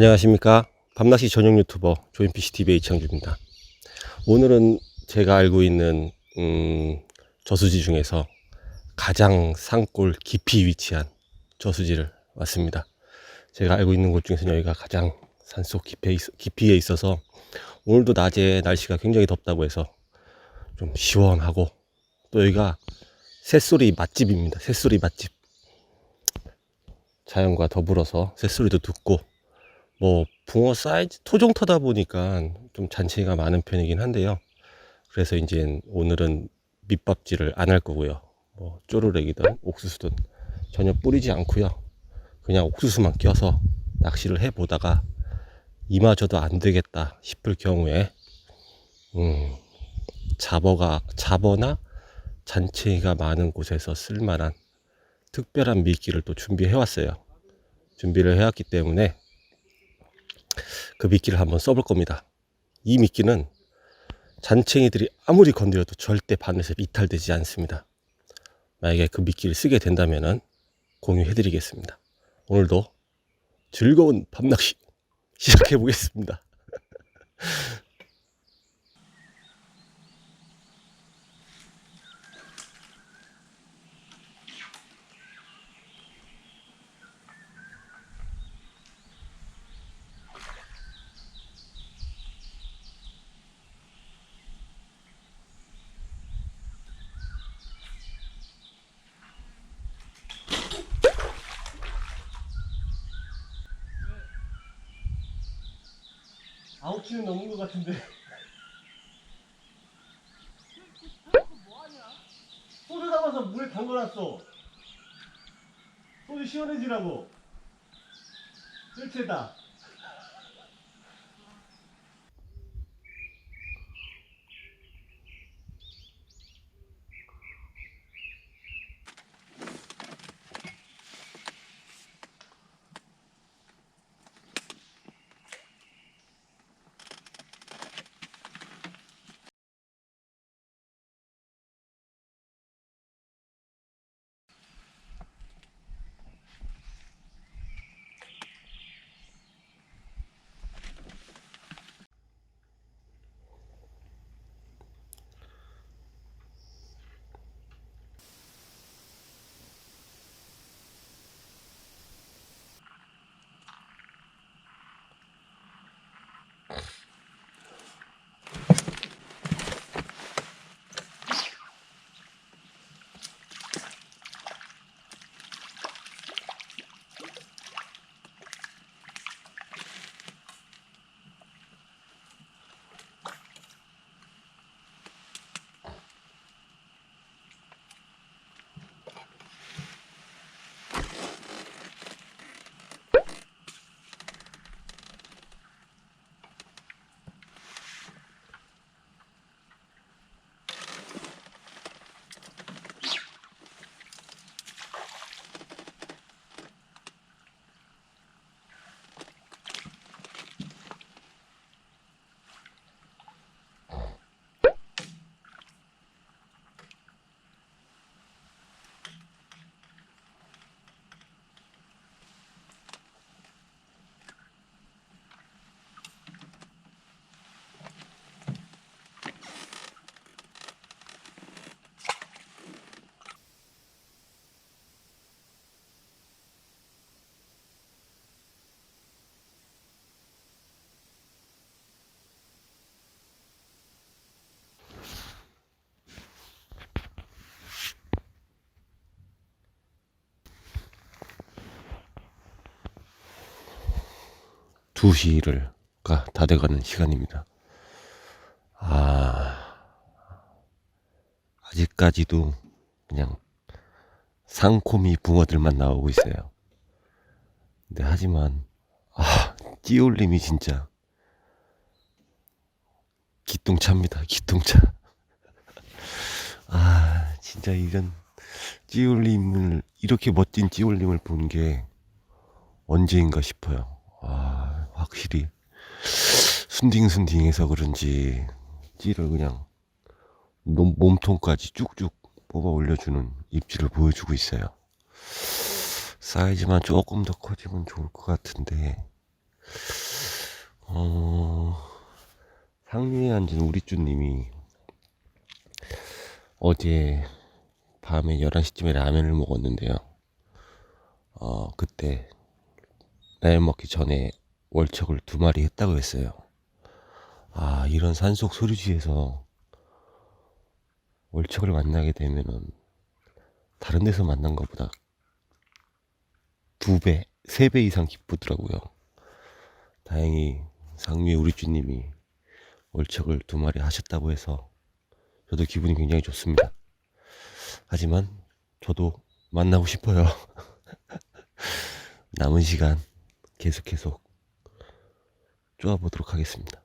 안녕하십니까. 밤낚시 전용 유튜버 조인피시TV의 이창주입니다. 오늘은 제가 알고 있는 음, 저수지 중에서 가장 산골 깊이 위치한 저수지를 왔습니다. 제가 알고 있는 곳 중에서 여기가 가장 산속 깊이에, 있, 깊이에 있어서 오늘도 낮에 날씨가 굉장히 덥다고 해서 좀 시원하고 또 여기가 새소리 맛집입니다. 새소리 맛집. 자연과 더불어서 새소리도 듣고 뭐 붕어 사이즈 토종터다 보니까 좀 잔치가 많은 편이긴 한데요. 그래서 이제 오늘은 밑밥질을 안 할 거고요. 뭐 쪼르렉이든 옥수수든 전혀 뿌리지 않고요. 그냥 옥수수만 껴서 낚시를 해 보다가 이마저도 안 되겠다 싶을 경우에 음, 잡어가 잡어나 잔치가 많은 곳에서 쓸만한 특별한 미끼를 또 준비해 왔어요. 준비를 해왔기 때문에 그 미끼를 한번 써볼 겁니다. 이 미끼는 잔챙이들이 아무리 건드려도 절대 바늘에서 이탈되지 않습니다. 만약에 그 미끼를 쓰게 된다면 공유해 드리겠습니다. 오늘도 즐거운 밤낚시 시작해 보겠습니다. 아웃치는 넘은 것 같은데. 소주 담아서 물에 담궈놨어. 소주 시원해지라고. 설치다. 두시를가 다 돼가는 시간입니다. 아, 아직까지도 그냥 상코미 붕어들만 나오고 있어요. 근데 하지만, 아, 찌올림이 진짜 기똥차입니다. 기똥차. 아, 진짜 이런 찌올림을, 이렇게 멋진 찌올림을 본 게 언제인가 싶어요. 아, 확실히 순딩순딩해서 그런지 찌를 그냥 몸, 몸통까지 쭉쭉 뽑아 올려주는 입질을 보여주고 있어요. 사이즈만 조금 더 커지면 좋을 것 같은데 어, 상류에 앉은 우리쭈님이 어제 밤에 11시쯤에 라면을 먹었는데요. 어, 그때 라면 먹기 전에 월척을 두 마리 했다고 했어요. 아, 이런 산속 소류지에서 월척을 만나게 되면은 다른 데서 만난 것보다 두 배, 세 배 이상 기쁘더라고요. 다행히 상미의 우리쭈님이 월척을 두 마리 하셨다고 해서 저도 기분이 굉장히 좋습니다. 하지만 저도 만나고 싶어요. 남은 시간 계속 계속 쪼아보도록 하겠습니다.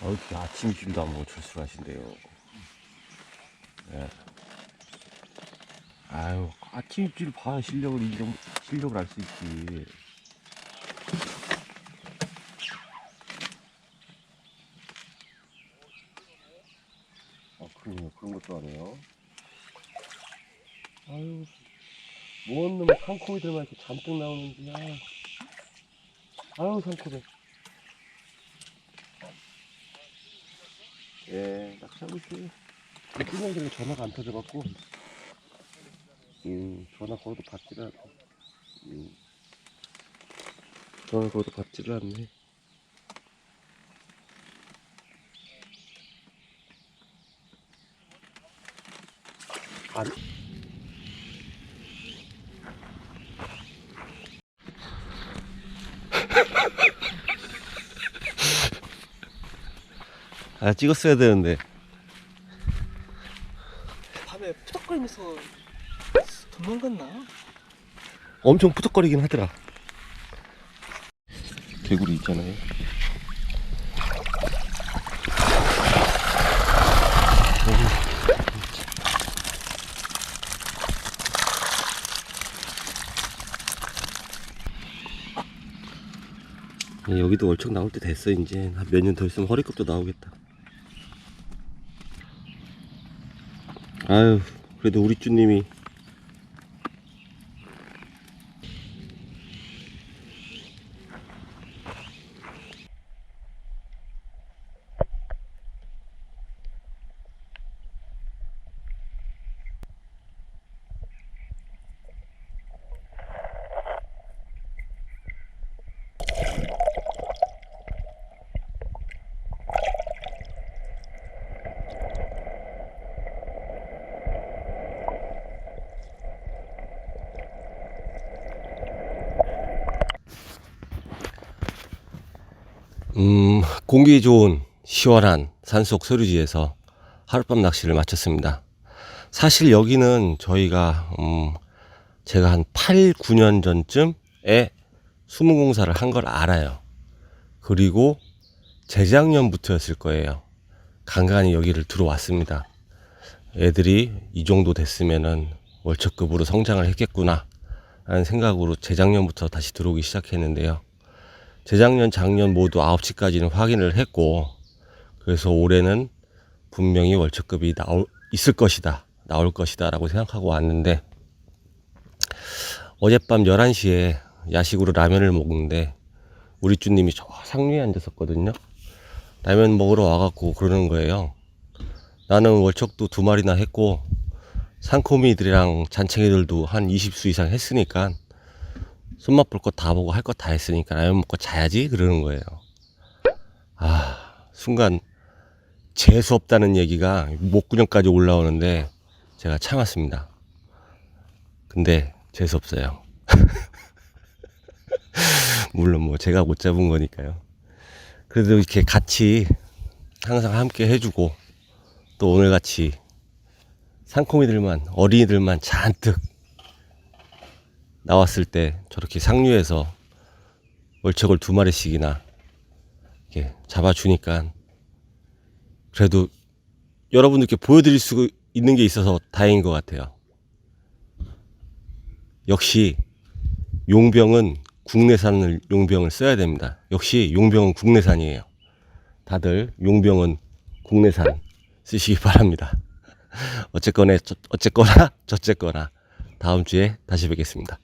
아, 이렇게 아침 일도 안 먹고 출출하신데요. 예. 아유, 아침 입질 봐, 실력을 인정, 실력을 알 수 있지. 아, 그러네요. 그런 것도 하네요. 아유, 뭔 놈의 상코이들만 이렇게 잔뜩 나오는지, 아유. 아유, 상코들. 예, 낚시하고 있어요. 끝나기 전화가 안 터져갖고, 음, 전화 걸어도 받지를 않네. 음, 전화 걸어도 받지를 않네. 안. 아, 찍었어야 되는데. 밤에 푸덕거리면서 도망갔나? 엄청 푸덕거리긴 하더라. 개구리 있잖아요. 네, 여기도 월척 나올 때 됐어 이제 한몇년 더 있으면 허리컵도 나오겠다. 아유 그래도 우리 쭈님이 음, 공기 좋은 시원한 산속 소류지에서 하룻밤 낚시를 마쳤습니다. 사실 여기는 저희가 음, 제가 한 8, 9년 전쯤에 수문공사를 한 걸 알아요. 그리고 재작년부터였을 거예요. 간간히 여기를 들어왔습니다. 애들이 이 정도 됐으면은 월척급으로 성장을 했겠구나 라는 생각으로 재작년부터 다시 들어오기 시작했는데요. 재작년, 작년 모두 9시까지는 확인을 했고, 그래서 올해는 분명히 월척급이 나올, 있을 것이다. 나올 것이다. 라고 생각하고 왔는데, 어젯밤 11시에 야식으로 라면을 먹는데, 우리 쭈님이 저 상류에 앉았었거든요. 라면 먹으러 와갖고 그러는 거예요. 나는 월척도 두 마리나 했고, 상코미들이랑 잔챙이들도 한 20수 이상 했으니까, 손맛 볼 거 다 보고 할 거 다 했으니까 라면 먹고 자야지 그러는 거예요. 아 순간 재수 없다는 얘기가 목구녕까지 올라오는데 제가 참았습니다. 근데 재수 없어요. 물론 뭐 제가 못 잡은 거니까요. 그래도 이렇게 같이 항상 함께 해주고 또 오늘 같이 상코미들만 어린이들만 잔뜩 나왔을 때 저렇게 상류에서 월척을 두 마리씩이나 이렇게 잡아주니까 그래도 여러분들께 보여드릴 수 있는 게 있어서 다행인 것 같아요. 역시 용병은 국내산을 용병을 써야 됩니다. 역시 용병은 국내산이에요. 다들 용병은 국내산 쓰시기 바랍니다. 어쨌거나 어쨌거나 저쨌거나 다음 주에 다시 뵙겠습니다.